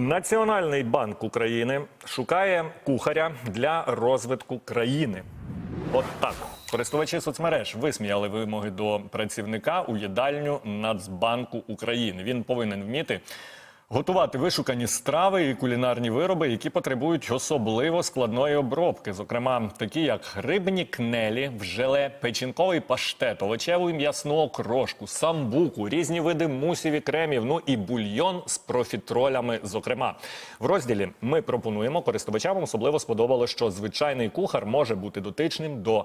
Національний банк України шукає кухаря для розвитку країни. От так. Користувачі соцмереж висміяли вимоги до працівника у їдальню Нацбанку України. Він повинен вміти готувати вишукані страви і кулінарні вироби, які потребують особливо складної обробки, зокрема такі як рибні кнелі, в желе, печінковий паштет, овочеву і м'ясну окрошку, самбуку, різні види мусів і кремів, ну і бульйон з профітролями. Зокрема, в розділі ми пропонуємо користувачам особливо сподобалося, що звичайний кухар може бути дотичним до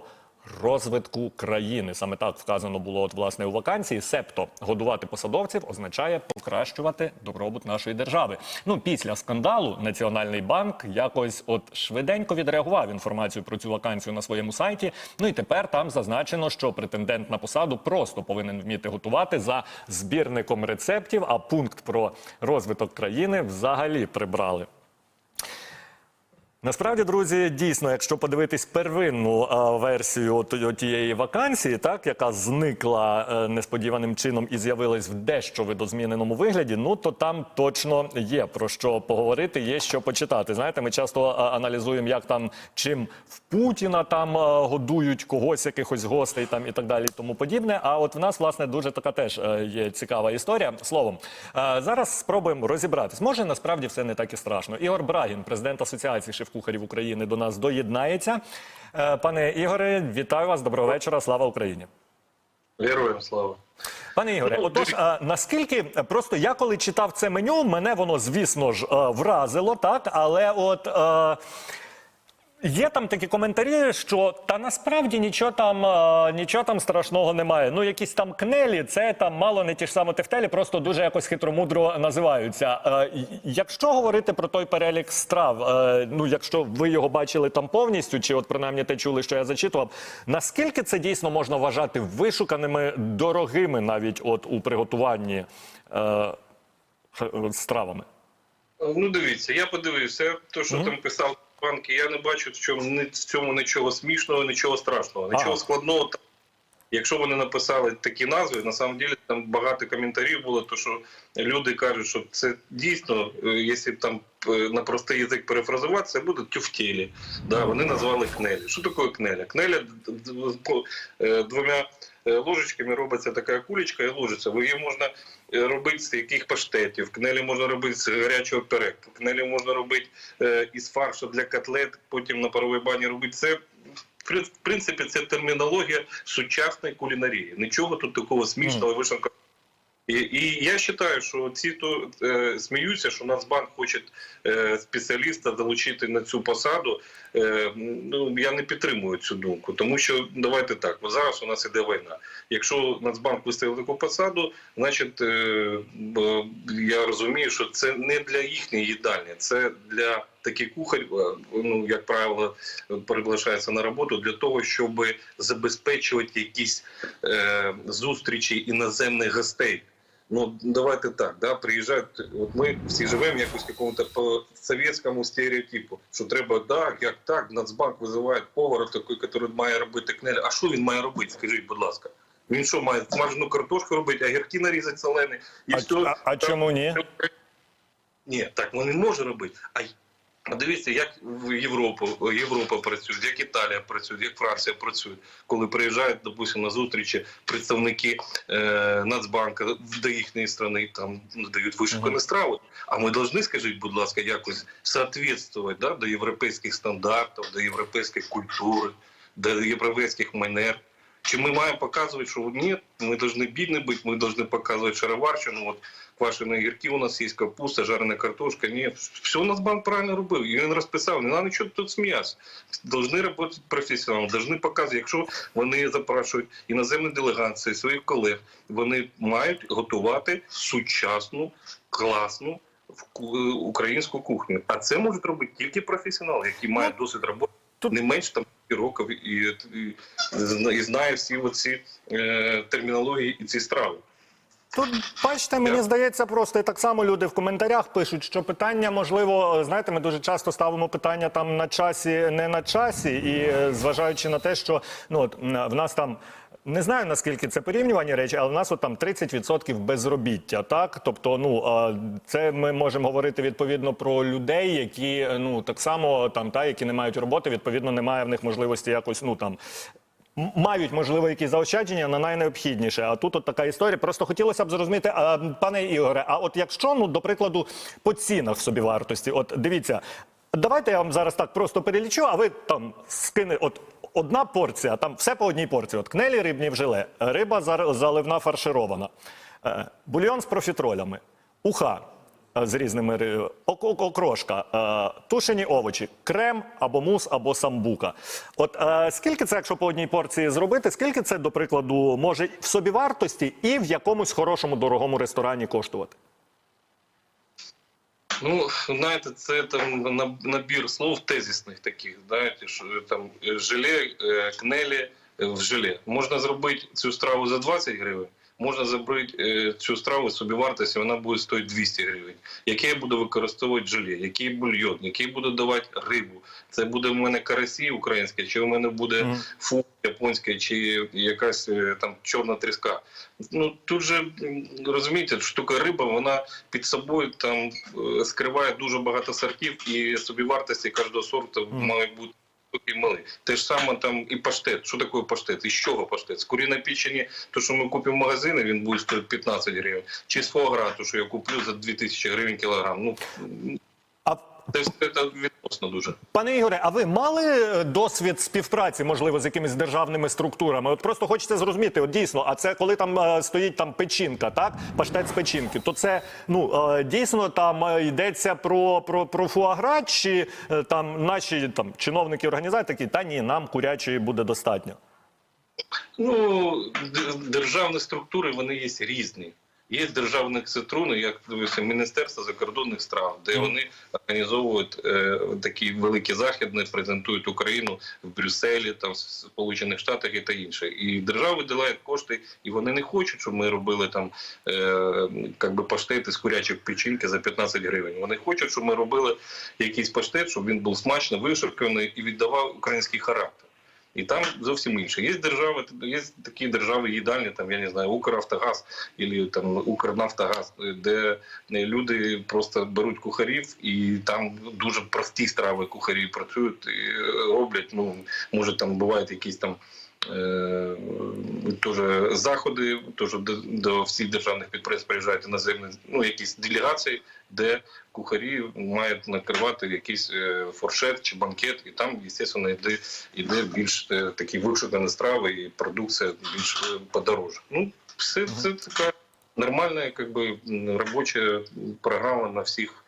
розвитку країни. Саме так вказано було от власне у вакансії. Себто годувати посадовців означає покращувати добробут нашої держави. Ну після скандалу Національний банк якось от швиденько відреагував інформацію про цю вакансію на своєму сайті. Ну і тепер там зазначено, що претендент на посаду просто повинен вміти готувати за збірником рецептів. А пункт про розвиток країни взагалі прибрали. Насправді, друзі, дійсно, якщо подивитись первинну версію тієї вакансії, так яка зникла е, несподіваним чином і з'явилась в дещо видозміненому вигляді, ну то там точно є про що поговорити, є що почитати. Знаєте, ми часто аналізуємо, як там чим в Путіна там годують когось, якихось гостей там і так далі, і тому подібне. А от в нас власне дуже така теж е, є цікава історія. Словом, е, зараз спробуємо розібратись. Може насправді все не так і страшно. Ігор Брагін, президент Асоціації шеф-кухарів України, до нас доєднається. Е, Пане Ігоре, вітаю вас. Доброго вечора. Слава Україні. Героям слава. Пане Ігоре, Ну, отож, наскільки просто я коли читав це меню, мене воно, звісно ж, е, вразило, так, але от. Е, Є там такі коментарі, що та насправді нічого там, е, нічого там страшного немає. Ну, якісь там кнелі, це там мало не ті ж самі тефтелі, просто дуже якось хитромудро називаються. Е, якщо говорити про той перелік страв, е, ну якщо ви його бачили там повністю, чи от принаймні те чули, що я зачитував, наскільки це дійсно можна вважати вишуканими, дорогими навіть от у приготуванні е, стравами? Ну дивіться, я подивився, то що там писав банки, я не бачу в цьому, в цьому нічого смішного, нічого страшного, нічого Ага. складного. Якщо вони написали такі назви, на самом деле там багато коментарів було, то що люди кажуть, що це дійсно, е, якщо б там е, на простий язик перефразувати, це буде тюфтєлі. Да, вони назвали кнелі. Що таке кнеля? Кнеля е, двома ложечками робиться така кулечка і ложиться. Її можна е, робити з яких паштетів, кнелі можна робити з гарячого пюре, кнелі можна робити е, із фаршу для котлет, потім на паровій бані робити. Це в принципі це термінологія сучасної кулінарії. Нічого тут такого смішного вишенка. І, і я вважаю, що ці, хто е, сміються, що Нацбанк хоче е, спеціаліста залучити на цю посаду. Е, ну я не підтримую цю думку, тому що давайте так. зараз у нас іде війна. Якщо Нацбанк виставив таку посаду, значить е, я розумію, що це не для їхньої їдальні, це для таких кухарів, е, ну як правило, приглашається на роботу для того, щоб забезпечувати якісь е, зустрічі іноземних гостей. Ну давайте так, да, приїжджають. От ми всі живемо якось якому-то по совєтському стереотипу, що треба так, як так, Нацбанк визиває повара такий, який має робити кнель. А що він має робити? Скажіть, будь ласка. Він що має смажену картошку робити, огірки нарізати солені і А, все. а, а чому ні? Ні, так він не може робити. А дивіться, як в Європу, Європа працює, як Італія працює, як Франція працює, коли приїжджають, допустимо, на зустрічі представники е, Нацбанка до їхньої країни, там дають вишукані страви. А ми повинні, скажіть, будь ласка, якось соответствувати да, до європейських стандартів, до європейської культури, до європейських манер. Чи ми маємо показувати, що ні, ми повинні бідні бути, ми повинні показувати шароварщину, от квашені огірки у нас є, капуста, жарена картошка. Ні, все у нас банк правильно робив. І він розписав, не треба нічого тут сміятися. Должны працювати професіонали, должны показувати, якщо вони запрошують іноземні делегації своїх колег, вони мають готувати сучасну, класну в- українську кухню. А це можуть робити тільки професіонали, які мають досвід роботи не менш там років і, і, і знає всі оці е, термінології і ці страви. Тут бачите, мені здається, просто і так само люди в коментарях пишуть, що питання можливо, знаєте, ми дуже часто ставимо питання там на часі, не на часі, і е, зважаючи на те, що ну от в нас там. Не знаю наскільки це порівнювані речі, але в нас от там 30% безробіття. Так, тобто, ну це ми можемо говорити відповідно про людей, які е, ну так само там та які не мають роботи. Відповідно, немає в них можливості якось ну там мають можливо якісь заощадження на найнеобхідніше. А тут от така історія. Просто хотілося б зрозуміти, пане Ігоре, а от якщо ну до прикладу по цінах собівартості, от дивіться. Давайте я вам зараз так просто перелічу, а ви там скине от одна порція, там все по одній порції. От кнелі рибні в желе, риба заливна фарширована, е, бульйон з профітролями, уха з різними ок- окрошка, е, тушені овочі, крем або мус, або самбука. От е, скільки це, якщо по одній порції зробити, скільки це, до прикладу, може в собівартості і в якомусь хорошому дорогому ресторані коштувати? Ну, знаєте, це там на- набір слов тезисних таких, знаєте, що там е, желе, е, кнелі е, в желе. Можна зробити цю страву за 20 гривень, можна зробити е, цю страву собівартості, вона буде стоїти 200 гривень. Яке я буду використовувати желе, який бульйон, який буду давати рибу. Це буде в мене карасі українське, чи в мене буде фу японське, чи якась е, там чорна тріска. Ну тут же розумієте, штука риба, вона під собою там е, скриває дуже багато сортів, і собівартості кожного сорту має бути малий. Те ж саме там і паштет. Що таке паштет? Із чого паштет? З куріної печені, то що ми купимо в магазини, він буде стоїти 15 гривень. Чи з фуагра, що я куплю за 2000 гривень кілограм. Ну А це все відносно дуже. Пане Ігоре, а ви мали е, досвід співпраці, можливо, з якимись державними структурами? От просто хочеться зрозуміти, от дійсно, а це коли там е, стоїть там печінка, так паштет з печінки, то це ну е, дійсно там йдеться про, про, про фуагра, чи там наші там чиновники організації такі, та ні, нам курячої буде достатньо. Ну, державні структури вони є різні. Є державні структури, як допустим, Міністерство закордонних справ, де вони організовують е, такі великі заходи, презентують Україну в Брюсселі, там в Сполучених Штатах і та інше. І держава виділяє кошти, і вони не хочуть, щоб ми робили там е, как би паштети з курячих печінки за 15 гривень. Вони хочуть, щоб ми робили якийсь паштет, щоб він був смачно вишуканий і віддавав український характер. І там зовсім інше. Є держави, є такі держави їдальні, там я не знаю, Укравтогаз або там Укрнафтогаз, де люди просто беруть кухарів, і там дуже прості страви кухарі працюють і роблять. Ну може там бувають якісь там. е, Теж заходи, теж до всіх державних підприємств приїжджають іноземні, ну якісь делегації, де кухарі мають накривати якийсь е, фуршет чи банкет, і там, звісно, йде, йде більш е, такі вишукані страви і продукція більш е, подорожча. Ну, все це така нормальна, як би м, робоча програма на всіх.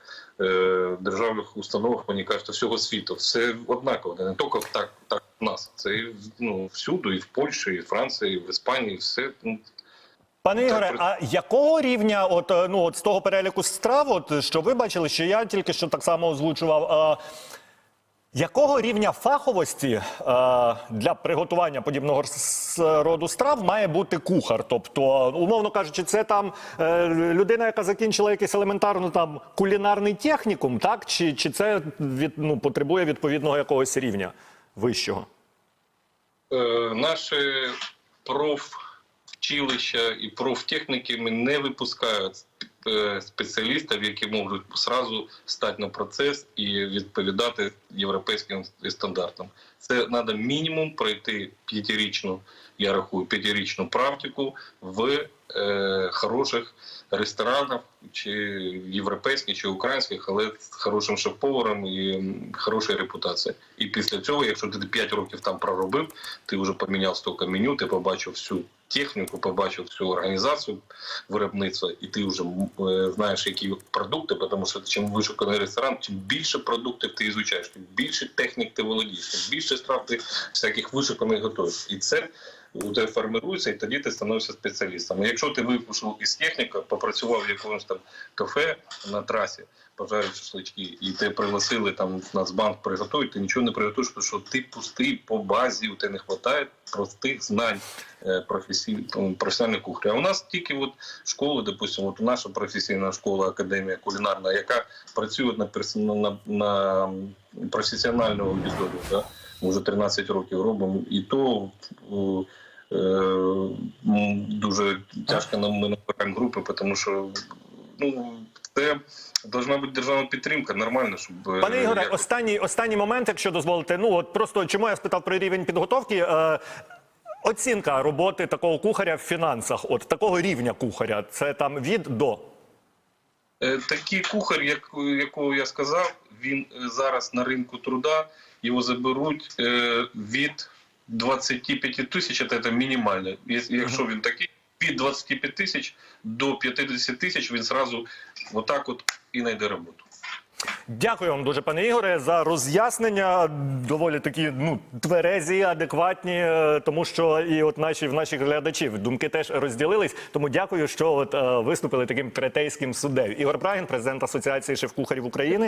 Державних установах, мені кажуть, всього світу. Все однаково, не тільки так, так у нас. Це ну, всюди, і в Польщі, і в Франції, і в Іспанії, все ну, Пане Ігоре, а якого рівня, от е, ну от з того переліку страв, от що ви бачили, що я тільки що так само озвучував. А, якого рівня фаховості е, для приготування подібного роду страв має бути кухар? Тобто, умовно кажучи, це там е, людина, яка закінчила якийсь елементарно там кулінарний технікум, так? Чи, чи це від, ну, потребує відповідного якогось рівня вищого? Е, наші профвчилища і профтехніки ми не випускають е, спеціалістів, які можуть сразу стати на процес і відповідати європейським стандартам. Це треба мінімум пройти п'ятирічну, я рахую, п'ятирічну практику в е, хороших ресторанах, чи європейських, чи українських, але з хорошим шеф-поваром і хорошою репутацією. І після цього, якщо ти 5 років там проробив, ти вже поміняв стільки меню, ти побачив всю техніку, побачив всю організацію виробництва, і ти вже е, знаєш, які продукти, тому що чим вишуканий ресторан, тим більше продуктів ти ізучаєш, тим більше технік ти володієш, тим більше страв ти всяких вишуканих готуєш. І це у тебе формирується, і тоді ти становишся спеціалістом. Якщо ти вийшов із техніки, попрацював в якомусь там кафе на трасі, пожарить шашлички, і тебе пригласили там в Нацбанк приготувати, ти нічого не приготуєш, тому що ти пустий по базі, у тебе не вистачає простих знань е, професій- професіональних кухарів. А у нас тільки от школи, допустимо, от наша професійна школа, академія кулінарна, яка працює на, перс- на, на професіональну аудиторію. Да? Ми вже 13 років робимо, і то е, е, дуже тяжко нам ми набираємо групи, тому що ну, це должна бути державна підтримка, нормально, щоб е, Пане Ігоре, останній, останній момент, якщо дозволите. Ну от просто чому я спитав про рівень підготовки. Е, оцінка роботи такого кухаря в фінансах, от такого рівня кухаря, це там від до. Е, Такий кухар, як, якого я сказав, він е, зараз на ринку труда, його заберуть е, від 25 тисяч, це, це мінімально. Якщо- він такий, від 25 тисяч до 50 тисяч він зразу отак от і знайде роботу. Дякую вам дуже, пане Ігоре, за роз'яснення. Доволі такі ну тверезі, адекватні, е, тому що і от наші в наших глядачів думки теж розділились. Тому дякую, що от е, виступили таким третейським суддею. Ігор Брагін, президент Асоціації шеф-кухарів України.